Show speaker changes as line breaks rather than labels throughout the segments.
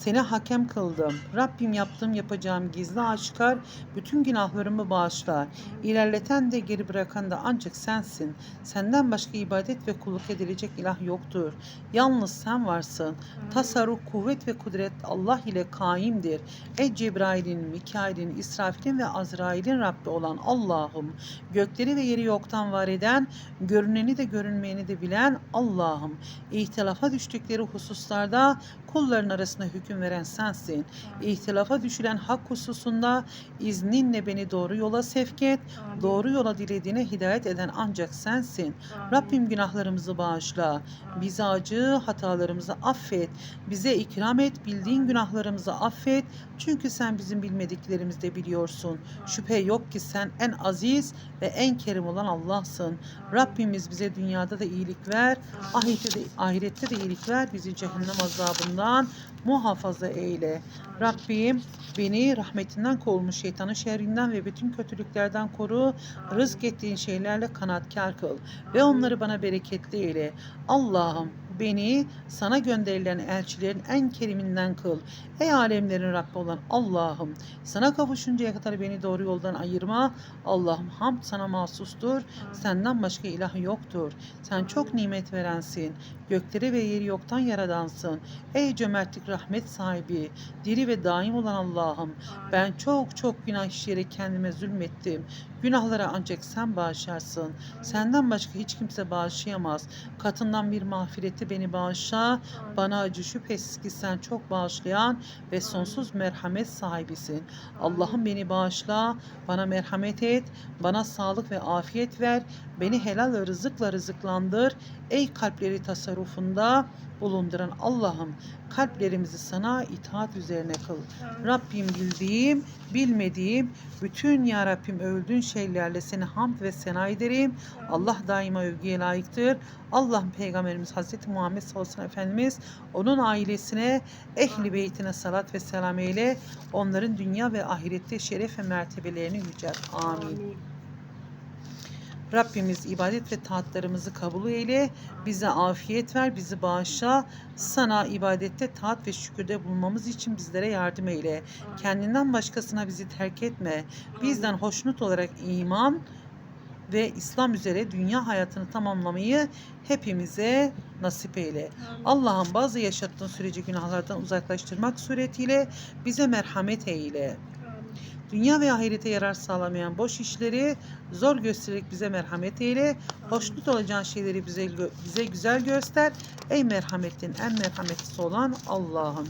Seni hakem kıldım. Rabbim yaptığım yapacağım gizli aşikar bütün günahlarımı bağışla. İlerleten de geri bırakan da ancak sensin. Senden başka ibadet ve kulluk edilecek ilah yoktur. Yalnız sen varsın. Tasarruf, kuvvet ve kudret Allah ile kaimdir. Ey Cebrail'in, Mikail'in, İsrafil'in ve Azrail'in Rabbi olan Allah'ım. Gökleri ve yeri yoktan var eden, görüneni de görünmeyeni de bilen Allah'ım. İhtilafa düştükleri hususlarda kulların arasında hüküm veren sensin. İhtilafa düşülen hak hususunda izninle beni doğru yola sevk et. Doğru yola dilediğine hidayet eden ancak sensin. Rabbim günahlarımızı bağışla. Bize acı hatalarımızı affet. Bize ikram et. Bildiğin günahlarımızı affet. Çünkü sen bizim bilmediklerimizi de biliyorsun. Şüphe yok ki sen en aziz ve en kerim olan Allah'sın. Rabbimiz bize dünyada da iyilik ver. Ahirette de, ahirette de iyilik ver. Bizi cehennem azabından muhafaza eyle. Rabbim beni rahmetinden kovulmuş şeytanın şerrinden ve bütün kötülüklerden koru. Rızk ettiğin şeylerle kanatkar kıl ve onları bana bereketli eyle. Allah'ım beni sana gönderilen elçilerin en keriminden kıl. Ey alemlerin Rabbi olan Allah'ım sana kavuşuncaya kadar beni doğru yoldan ayırma. Allah'ım hamd sana mahsustur. Senden başka ilah yoktur. Sen çok nimet verensin. Gökleri ve yeri yoktan yaradansın. Ey cömertlik rahmet sahibi, diri ve daim olan Allah'ım. Ben çok çok günah işleyerek kendime zulmettim. Günahlara ancak sen bağışlarsın. Senden başka hiç kimse bağışlayamaz. Katından bir mağfireti beni bağışla. Bana acı şüphesiz ki sen çok bağışlayan ve sonsuz merhamet sahibisin. Allah'ım beni bağışla, bana merhamet et, bana sağlık ve afiyet ver, beni helal ve rızıkla rızıklandır. Ey kalpleri tasarrufunda bulunduran Allah'ım kalplerimizi sana itaat üzerine kıl. Rabbim bildiğim, bilmediğim, bütün ya Rabbim övdüğün şeylerle seni hamd ve sena ederim. Allah daima övgüye layıktır. Allah'ın peygamberimiz Hazreti Muhammed sallallahu aleyhi ve sellem Efendimiz onun ailesine, ehli beytine salat ve selam eyle. Onların dünya ve ahirette şeref ve mertebelerini yücelt. Amin. Rabbimiz ibadet ve taatlarımızı kabul eyle. Bize afiyet ver, bizi bağışla. Sana ibadette taat ve şükürde bulunmamız için bizlere yardım eyle. Kendinden başkasına bizi terk etme. Bizden hoşnut olarak iman ve İslam üzere dünya hayatını tamamlamayı hepimize nasip eyle. Allah'ım bazı yaşattığın süreci günahlardan uzaklaştırmak suretiyle bize merhamet eyle. Dünya ve ahirete yarar sağlamayan boş işleri zor göstererek bize merhamet eyle. Hoşnut olacağın şeyleri bize bize güzel göster. Ey merhametin en merhametlisi olan Allah'ım.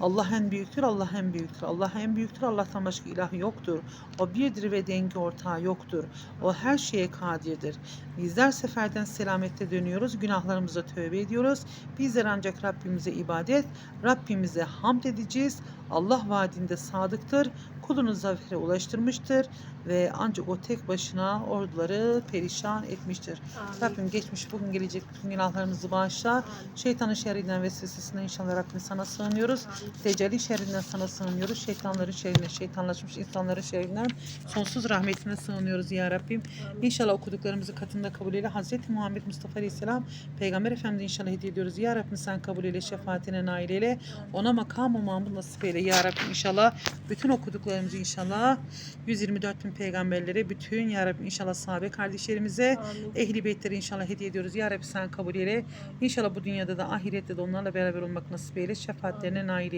Allah en büyüktür, Allah en büyüktür. Allah en büyüktür, Allah'tan başka ilah yoktur. O birdir ve dengi ortağı yoktur. O her şeye kadirdir. Bizler seferden selamette dönüyoruz, günahlarımıza tövbe ediyoruz. Bizler ancak Rabbimize ibadet, Rabbimize hamd edeceğiz. Allah vaadinde sadıktır, kulunu zafere ulaştırmıştır ve ancak o tek başına orduları perişan etmiştir. Rabbim geçmiş bugün gelecek bütün günahlarımızı bağışla. Şeytanın şerrinden ve vesvesesinden inşallah Rabbim sana sığınıyoruz. Tecelli şerrinden sana sığınıyoruz. Şeytanların şerrinden, şeytanlaşmış insanların şerrinden sonsuz rahmetine sığınıyoruz ya Rabbim. İnşallah okuduklarımızı katında kabul eyle. Hazreti Muhammed Mustafa Aleyhisselam Peygamber Efendimiz inşallah hediye ediyoruz. Ya Rabbim sen kabul eyle, şefaatine nail eyle. Ona makamı mamul nasip eyle. Ya Rabbim inşallah bütün okuduklarımızı inşallah 124 bin peygamberlere, bütün Ya Rabbim inşallah sahabe kardeşlerimize, ehli beytleri inşallah hediye ediyoruz. Ya Rabbi sen kabul eyle. İnşallah bu dünyada da ahirette de onlarla beraber olmak nasip eyle. Şefaatlerine nail eyle.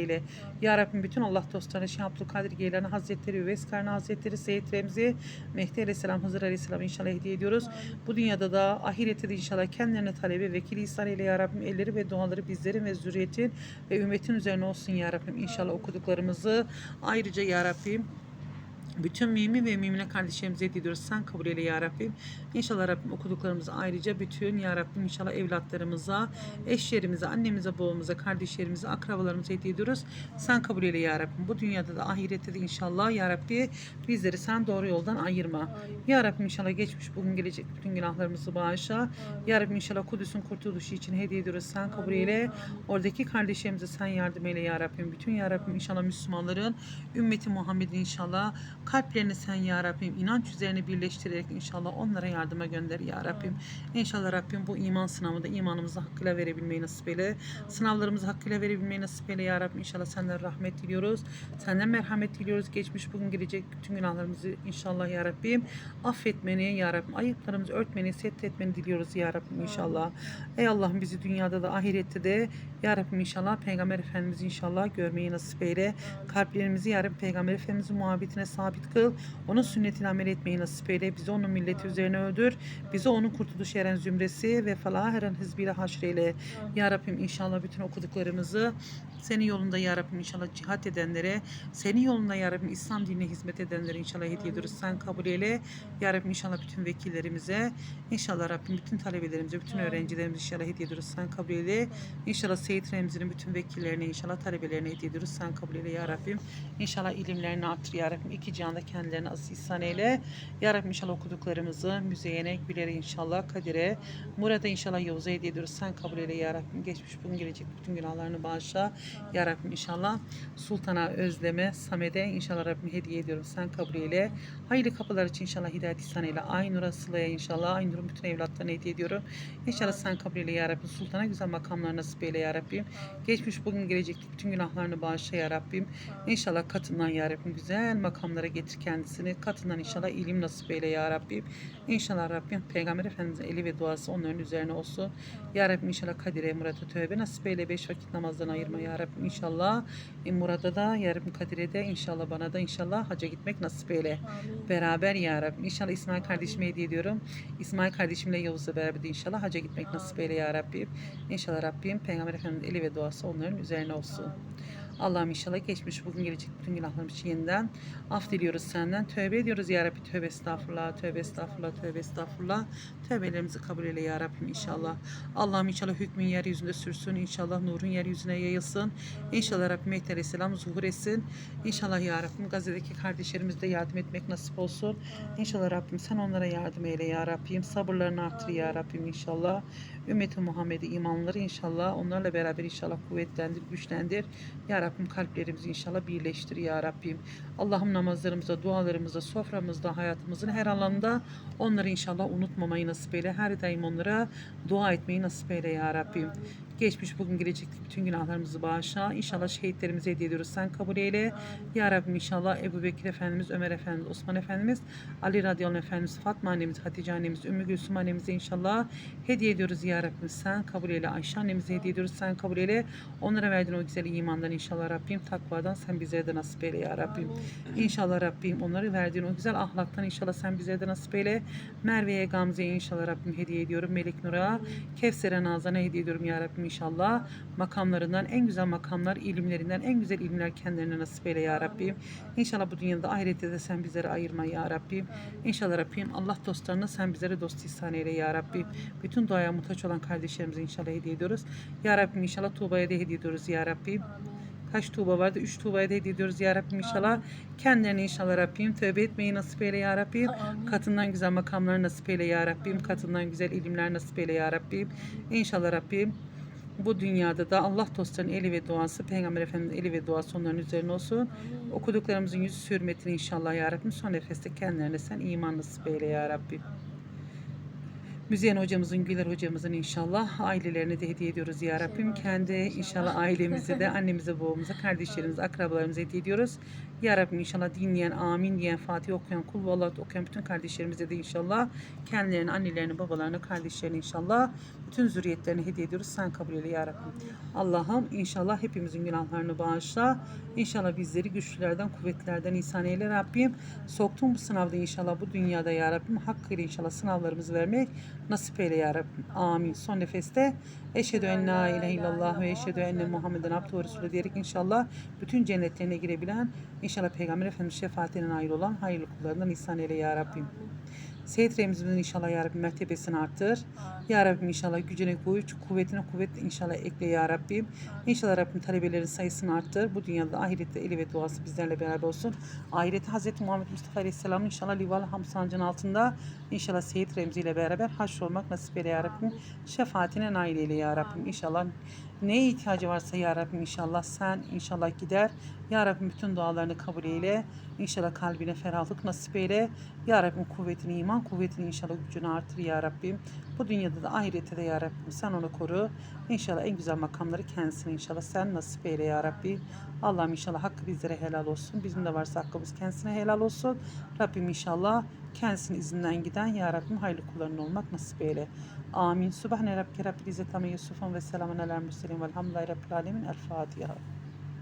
Ya Rabbim bütün Allah dostlarına, Şeyh Abdülkadir Geylani Hazretleri, Üveys Karni Hazretleri, Seyyid Remzi, Mehdi Aleyhisselam, Hızır Aleyhisselam inşallah hediye ediyoruz. Bu dünyada da ahirette de inşallah kendilerine talebe, vekili ihsan eyle Ya Rabbim. Elleri ve duaları bizlerin ve zürriyetin ve ümmetin üzerine olsun Ya Rabbim. İnşallah okuduklarımızı ayrıca Ya Rabbim bütün mümin ve mümine kardeşlerimize ediyoruz. Sen kabul eyle ya Rabbim. İnşallah Rabbim okuduklarımızı ayrıca bütün ya Rabbim inşallah evlatlarımıza, eşlerimize, annemize, babamıza, kardeşlerimize, akrabalarımıza hediye ediyoruz. Sen kabul eyle ya Rabbim. Bu dünyada da ahirette de inşallah ya Rabbi bizleri sen doğru yoldan ayırma. Ya Rabbim inşallah geçmiş bugün gelecek bütün günahlarımızı bağışla. Ya Rabbim inşallah Kudüs'ün kurtuluşu için hediye ediyoruz. Sen kabul eyle. Oradaki kardeşlerimize sen yardım eyle ya Rabbim. Bütün ya Rabbim inşallah Müslümanların ümmeti Muhammed'in inşallah Kalplerini sen ya Rabbim inanç üzerine birleştirerek inşallah onlara yardıma gönder ya Rabbim. İnşallah Rabbim bu iman sınavında imanımızı hakkıyla verebilmeyi nasip eyle. Sınavlarımızı hakkıyla verebilmeyi nasip eyle ya Rabbim. İnşallah senden rahmet diliyoruz. Senden merhamet diliyoruz. Geçmiş bugün gelecek bütün günahlarımızı inşallah ya Rabbim. Affetmeni ya Rabbim. Ayıplarımızı örtmeni, setretmeni diliyoruz ya Rabbim inşallah. Ey Allah'ım bizi dünyada da ahirette de ya Rabbim inşallah Peygamber Efendimiz inşallah görmeyi nasip eyle. Kalplerimizi ya Rabbim Peygamber Efendimizin muhabbetine sabit kıl. Onun sünnetine amel etmeyi nasip eyle. Bizi onun milleti üzerine öldür. Bizi onun kurtuluş eren zümresi ve falah eren hizbiyle haşreyle. Ya Rabbim inşallah bütün okuduklarımızı senin yolunda ya Rabbim inşallah cihat edenlere, senin yolunda ya Rabbim İslam dinine hizmet edenlere inşallah hediye ediyoruz. Sen kabul eyle. Ya Rabbim inşallah bütün vekillerimize, inşallah Rabbim bütün talebelerimize, bütün öğrencilerimize inşallah hediye ediyoruz. Sen kabul eyle. İnşallah Seyit Remzi'nin bütün vekillerine, inşallah talebelerine hediye ediyoruz. Sen kabul eyle ya Rabbim. İnşallah ilimlerini artır ya Rabbim. İki cihanda kendilerine aziz ihsan eyle. Ya Rabbim inşallah okuduklarımızı Müzeyyen'e, Güler'e inşallah, Kadir'e, Murat'a inşallah Yavuz'a hediye ediyoruz. Sen kabul eyle ya Rabbim. Geçmiş bugün gelecek bütün günahlarını bağışla. Ya Rabbim inşallah Sultan'a, Özlem'e, Samet'e inşallah Rabbim hediye ediyorum. Sen kabul eyle. Hayırlı kapılar için inşallah hidayet ihsan eyle. Aynur'a, Sıla'ya inşallah. Aynur'un bütün evlatlarına hediye ediyorum. İnşallah sen kabul eyle ya Rabbim. Sultan'a güzel makamlar nasip eyle ya Rabbim. Geçmiş bugün gelecek bütün günahlarını bağışla ya Rabbim. İnşallah katından ya Rabbim güzel makamlara getir kendisini. Katından inşallah ilim nasip eyle ya Rabbim. İnşallah Rabbim Peygamber Efendimiz'in eli ve duası onların üzerine olsun. Ya Rabbim inşallah Kadir'e, Murat'a tövbe nasip eyle. Beş vakit namazdan ayırma ya Rabbim inşallah. E, Murat'a da ya Rabbim Kadir'e de inşallah bana da inşallah hacca gitmek nasip eyle. Beraber ya Rabbim. İnşallah İsmail kardeşime hediye ediyorum. İsmail kardeşimle Yavuz'la beraber de inşallah hacca gitmek nasip eyle ya Rabbim. İnşallah Rabbim Peygamber Efendimiz'in eli ve duası onların üzerine olsun. Allah'ım inşallah geçmiş bugün gelecek bütün günahlarımız için yeniden af diliyoruz senden. Tövbe ediyoruz ya Rabbi. Tövbe estağfurullah, tövbe estağfurullah, tövbe estağfurullah. Tövbelerimizi kabul eyle ya Rabbim inşallah. Allah'ım inşallah hükmün yeryüzünde sürsün. İnşallah nurun yeryüzüne yayılsın. İnşallah Rabbim Mehdi Aleyhisselam zuhur etsin. İnşallah ya Rabbim Gazze'deki kardeşlerimize de yardım etmek nasip olsun. İnşallah Rabbim sen onlara yardım eyle ya Rabbim. Sabırlarını artır ya Rabbim inşallah. Ümmeti Muhammed'i imanları inşallah onlarla beraber inşallah kuvvetlendir, güçlendir. Ya Rabbim kalplerimizi inşallah birleştir ya Rabbim. Allah'ım namazlarımızda, dualarımızda, soframızda, hayatımızın her alanında onları inşallah unutmamayı nasip eyle. Her daim onlara dua etmeyi nasip eyle ya Rabbim. Geçmiş bugün gelecek bütün günahlarımızı bağışla. İnşallah şehitlerimize hediye ediyoruz. Sen kabul eyle. Ya Rabbim inşallah Ebu Bekir Efendimiz, Ömer Efendimiz, Osman Efendimiz, Ali Radıyallahu anh Efendimiz, Fatma annemiz, Hatice annemiz, Ümmü Gülsüm annemize inşallah hediye ediyoruz ya Rabbim. Sen kabul eyle. Ayşe annemize hediye ediyoruz. Sen kabul eyle. Onlara verdiğin o güzel imandan inşallah Rabbim. Takvadan sen bizlere de nasip eyle ya Rabbim. İnşallah Rabbim onları verdiğin o güzel ahlaktan inşallah sen bizlere de nasip eyle. Merve'ye, Gamze'ye inşallah Rabbim hediye ediyorum. Melek Nur'a, Kevser'e, Nazan'a hediye ediyorum ya Rabbim inşallah. Makamlarından en güzel makamlar, ilimlerinden en güzel ilimler kendilerine nasip eyle ya Rabbim. İnşallah bu dünyada ahirette de sen bizleri ayırma ya Rabbim. İnşallah Rabbim Allah dostlarını sen bizlere dost ihsan eyle ya Rabbim. Bütün duaya muhtaç olan kardeşlerimize inşallah hediye ediyoruz. Ya Rabbim inşallah Tuğba'ya da hediye ediyoruz ya Rabbim. Kaç Tuğba vardı? Üç Tuğba'ya da hediye ediyoruz ya Rabbim inşallah. Kendilerine inşallah Rabbim tövbe etmeyi nasip eyle ya Rabbim. Katından güzel makamlar nasip eyle ya Rabbim. Katından güzel ilimler nasip eyle ya Rabbim. İnşallah Rabbim bu dünyada da Allah dostlarının eli ve duası, Peygamber Efendimiz'in eli ve duası onların üzerine olsun. Okuduklarımızın yüzü hürmetine inşallah ya Rabbim. Son nefeste kendilerine sen iman nasip eyle ya Rabbim. Müzeyyen hocamızın, Güler hocamızın inşallah ailelerine de hediye ediyoruz ya Rabbim. Kendi inşallah ailemize de annemize, babamıza, kardeşlerimize, akrabalarımıza hediye ediyoruz. Ya Rabbim inşallah dinleyen, amin diyen, Fatih okuyan, kul vallat okuyan bütün kardeşlerimize de inşallah kendilerine, annelerini, babalarını, kardeşlerini inşallah bütün zürriyetlerini hediye ediyoruz. Sen kabul eyle ya Rabbim. Allah'ım inşallah hepimizin günahlarını bağışla. İnşallah bizleri güçlülerden, kuvvetlerden ihsan eyle Rabbim. Soktuğum bu sınavda inşallah bu dünyada ya Rabbim hakkıyla inşallah sınavlarımızı vermek nasip eyle ya Rabbim. Amin. Son nefeste eşhedü en la ilahe illallah ve eşhedü enne Muhammeden abdühü ve resulü diyerek inşallah bütün cennetlerine girebilen inşallah Peygamber Efendimiz şefaatine nail olan hayırlı kullarından ihsan eyle ya Rabbim. Seyit Remzimizin inşallah ya Rabbim mertebesini arttır. Ya Rabbim inşallah gücüne güç, kuvvetine kuvvet inşallah ekle ya Rabbim. İnşallah Rabbim talebelerin sayısını arttır. Bu dünyada ahirette eli ve duası bizlerle beraber olsun. Ahirette Hz. Muhammed Mustafa Aleyhisselam inşallah Lival Hamsancı'nın altında inşallah Seyit Remzi ile beraber haşr olmak nasip eyle ya Rabbim. Şefaatine nail eyle ya Rabbim. İnşallah Neye ihtiyacı varsa Ya Rabbim inşallah sen inşallah gider. Ya Rabbim bütün dualarını kabul eyle. İnşallah kalbine ferahlık nasip eyle. Ya Rabbim kuvvetini, iman kuvvetini inşallah gücünü artır Ya Rabbim. Bu dünyada da ahirette de Ya Rabbim sen onu koru. İnşallah en güzel makamları kendisine inşallah sen nasip eyle Ya Rabbim. Allah'ım inşallah hakkı bizlere helal olsun. Bizim de varsa hakkımız kendisine helal olsun. Rabbim inşallah kendisinin izinden giden Ya Rabbim hayırlı kulların olmak nasip eyle. Amin. Subhane Rabbike Rabbil İzzet Yusufun ve selamun alel mürselin velhamdülillahi Rabbil Alemin. El Fatiha.